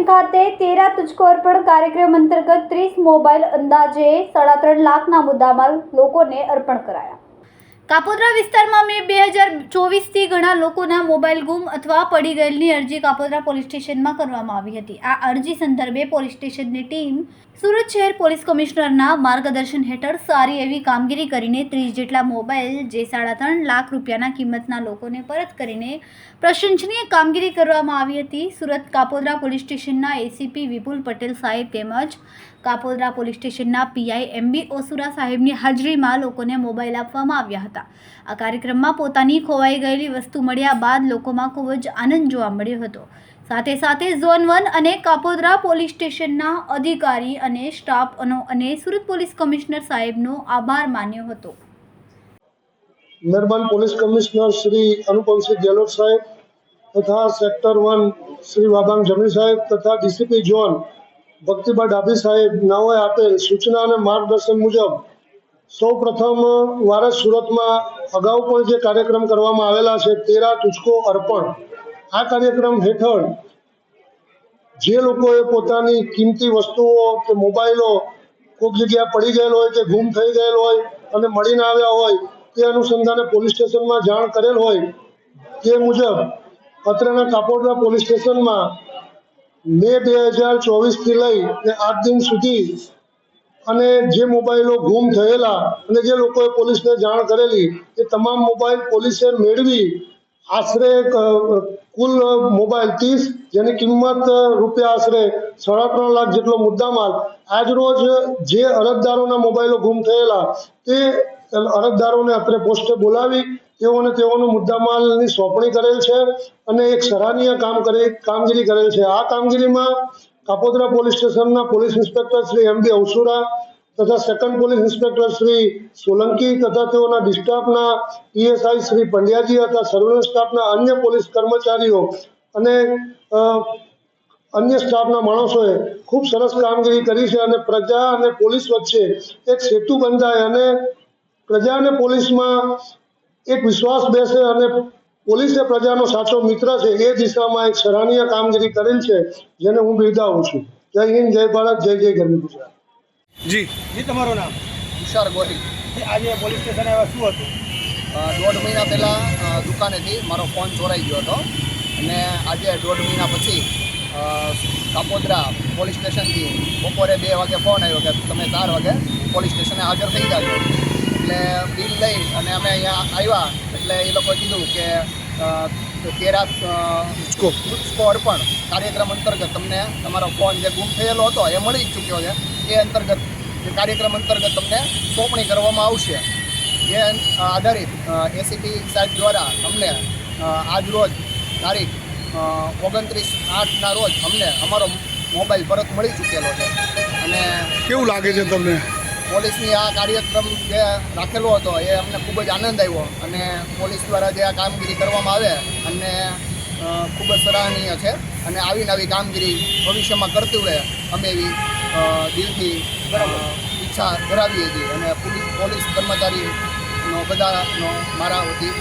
Station ખાતે તેરા તુજકો અર્પણ કાર્યક્રમ અંતર્ગત ત્રીસ મોબાઈલ અંદાજે સાડા ત્રણ લાખના મુદ્દામાલ લોકોને અર્પણ કરાયા. કાપોદ્રા વિસ્તારમાં મે બે હજાર ચોવીસથી ઘણા લોકોના મોબાઈલ ગુમ અથવા પડી ગયેલની અરજી કાપોદ્રા પોલીસ સ્ટેશનમાં કરવામાં આવી હતી. આ અરજી સંદર્ભે પોલીસ સ્ટેશનની ટીમ સુરત શહેર પોલીસ કમિશનરના માર્ગદર્શન હેઠળ સારી એવી કામગીરી કરીને ત્રીસ જેટલા મોબાઈલ, જે સાડા ત્રણ લાખ રૂપિયાના કિંમતના લોકોને પરત કરીને પ્રશંસનીય કામગીરી કરવામાં આવી હતી. સુરત કાપોદ્રા પોલીસ સ્ટેશનના એસીપી વિપુલ પટેલ સાહેબ તેમજ કાપોદ્રા પોલીસ સ્ટેશનના પીઆઈ એમબી ઓસુરા સાહેબની હાજરીમાં લોકોને મોબાઈલ આપવામાં આવ્યા હતા. આ કાર્યક્રમમાં પોતાની ખોવાઈ ગયેલી વસ્તુ મળ્યા બાદ લોકોમાં ખૂબ જ આનંદ જોવા મળ્યો હતો. સાથે સાથે ઝોન વન અને કાપોદરા પોલીસ સ્ટેશનના અધિકારી અને સ્ટાફનો અને સુરત પોલીસ કમિશનર સાહેબનો આભાર માન્યો હતો. મહેરબાન પોલીસ કમિશનર શ્રી અનુપમસિંહ ગેહલોત સાહેબ તથા સેક્ટર વન શ્રી વાબાંગ જમી સાહેબ તથા ડીસીપી ઝોન ભક્તિબા ડાભી સાહેબ નાઓએ આપેલ સૂચના અને માર્ગદર્શન મુજબ સૌ પ્રથમ વારસ સુરતમાં અગાઉ પણ જે કાર્યક્રમ કરવામાં આવેલા છે, તેરા તુચકો અર્પણ. આ કાર્યક્રમ હેઠળ જે લોકોએ પોતાની કિંમતી વસ્તુઓ કે મોબાઈલો કોઈક જગ્યા પડી ગયેલ હોય કે ગુમ થઈ ગયેલ હોય અને મળીને આવ્યા હોય, તે અનુસંધાને પોલીસ સ્ટેશનમાં જાણ કરેલ હોય, તે મુજબ અત્રેના કાપોડરા પોલીસ સ્ટેશનમાં મે બે હજાર ચોવીસથી લઈ ને આજ દિન સુધી અને જે મોબાઈલો ગુમ થયેલા અને જે લોકોએ પોલીસને જાણ કરેલી, એ તમામ મોબાઈલ પોલીસે મેળવી. આશરે કુલ મોબાઈલ ત્રીસ, જેની કિંમત રૂપિયા આશરે સાડા ત્રણ લાખ જેટલો મુદ્દામાલ. આજરોજ જે અરજદારોના મોબાઈલો ગુમ થયેલા, તે અરજદારોને અત્રે પોસ્ટે બોલાવી, તેઓને તેઓનો મુદ્દામાલની સોંપણી કરેલ છે અને એક સરાહનીય કામ કરી, કામગીરી કરેલ છે. આ કામગીરીમાં કાપોદ્રા પોલીસ સ્ટેશનના police inspector Shri M B Avsura તથા second police inspector Shri Solanki તથા તેઓના ડિસ્ટાફના ઈએસઆઈ શ્રી પંડ્યાજી હતા સર્વેલન્સ સ્ટાફના અન્ય પોલીસ કર્મચારીઓ અને અન્ય સ્ટાફના માણસોએ ખૂબ સરસ કામગીરી કરી છે અને પ્રજા અને પોલીસ વચ્ચે એક સેતુ બંધાય અને પ્રજા અને પોલીસમાં એક વિશ્વાસ બેસે અને પોલીસ એ પ્રજાનો સાચો મિત્ર છે એ દિશામાં એક સરાહનીય કામગીરી કરેલ છે જેને હું બિરદાવું છું. જય હિન્દ જય ભારત જય જય ગરવી ગુજરાત. જી. જી તમારું નામ? તુષાર ગોહિલ. આજે પોલીસ સ્ટેશન આવ્યા શું હતું? દોઢ મહિના પહેલાં દુકાનેથી મારો ફોન ચોરાઈ ગયો હતો. અને આજે દોઢ મહિના પછી કાપોદ્રા પોલીસ સ્ટેશનથી બપોરે બે વાગે ફોન આવ્યો કે તમે ચાર વાગે પોલીસ સ્ટેશને હાજર થઈ જાજો. એટલે બિલ લઈ અને અમે અહીંયા આવ્યા. એટલે એ લોકોએ કીધું કે કેરા તેરા અર્પણ કાર્યક્રમ અંતર્ગત તમને તમારો ફોન જે ગુમ થયેલો હતો એ મળી ચૂક્યો છે. એ અંતર્ગત કાર્યક્રમ અંતર્ગત તમને સોંપણી કરવામાં આવશે. જે આધારિત એસીટી સાહેબ દ્વારા અમને આજરોજ આજ રોજ તારીખ ઓગણત્રીસ આઠના રોજ અમને અમારો મોબાઈલ પરત મળી ચૂકેલો છે. અને કેવું લાગે છે તમને? પોલીસની આ કાર્યક્રમ જે રાખેલો હતો, એ અમને ખૂબ જ આનંદ આવ્યો અને પોલીસ દ્વારા જે આ કામગીરી કરવામાં આવે અને ખૂબ જ સરાહનીય છે અને આવી નવી કામગીરી ભવિષ્યમાં કરતું રહે અમે એવી દિલથી ઈચ્છા ધરાવીએ છીએ અને પોલીસ પોલીસ કર્મચારીનો બધાનો મારા વતી